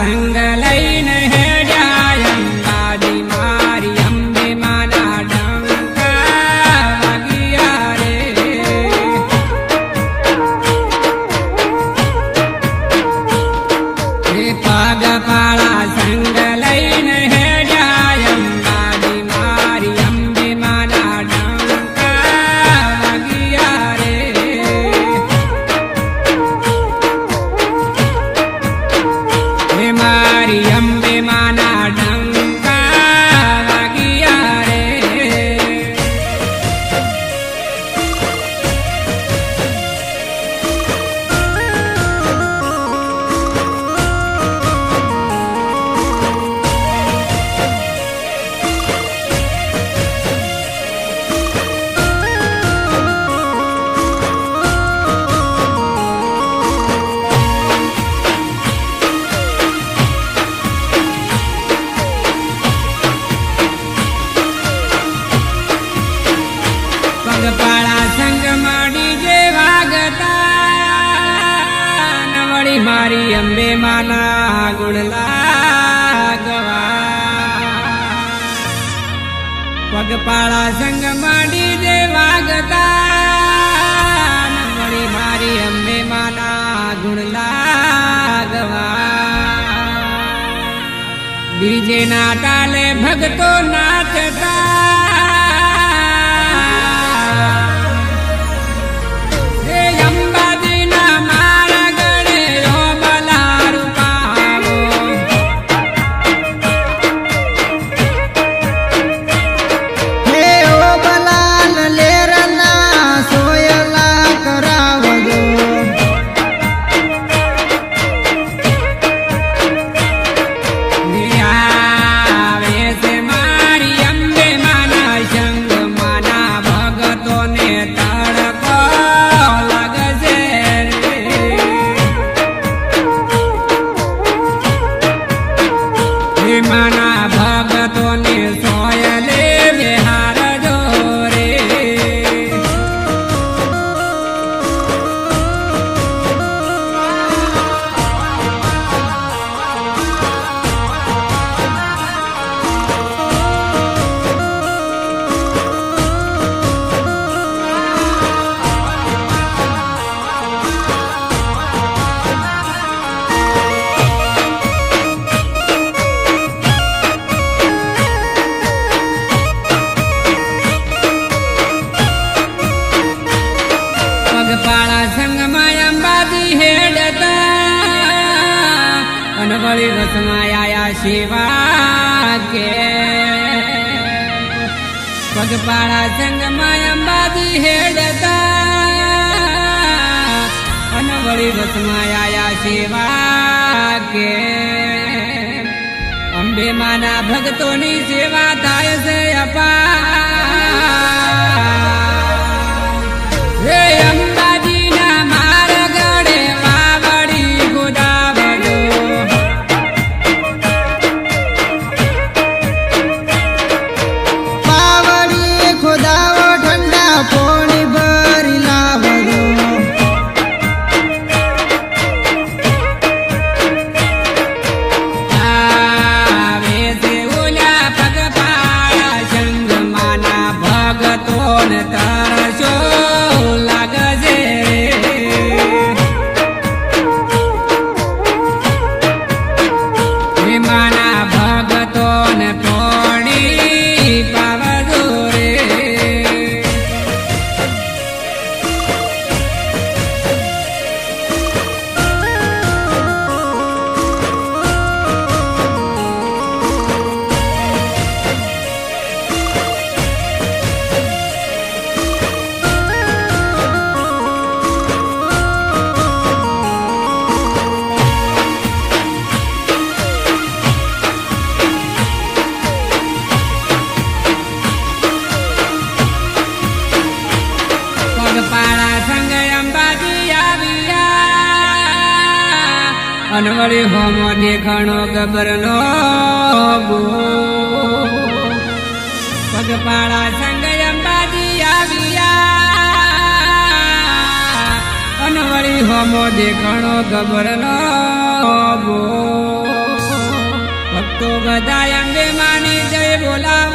संग મારી અંબે માના ગુણ લાગવા. પગપાળા સંગ માંડી જે વાગતા મળી મારી અંબે માના ગુણ લાગવા. બીજે ના તાલે ભગતો નાચતા વળી શિવા કે પગપાળા સંગમાં અંબાજી હેડતા અને વળી વસમાં શિવા કે અંબે માના ભક્તોની સેવા થાય છે અપા અનવળી હોમો દેખાણો ગબરનો પગપાળા સંગ અંબાજી આવ્યા. અનવળી હોમો દેખાણો ગબરનો ભક્તો બધા અંબે માની જય બોલાવ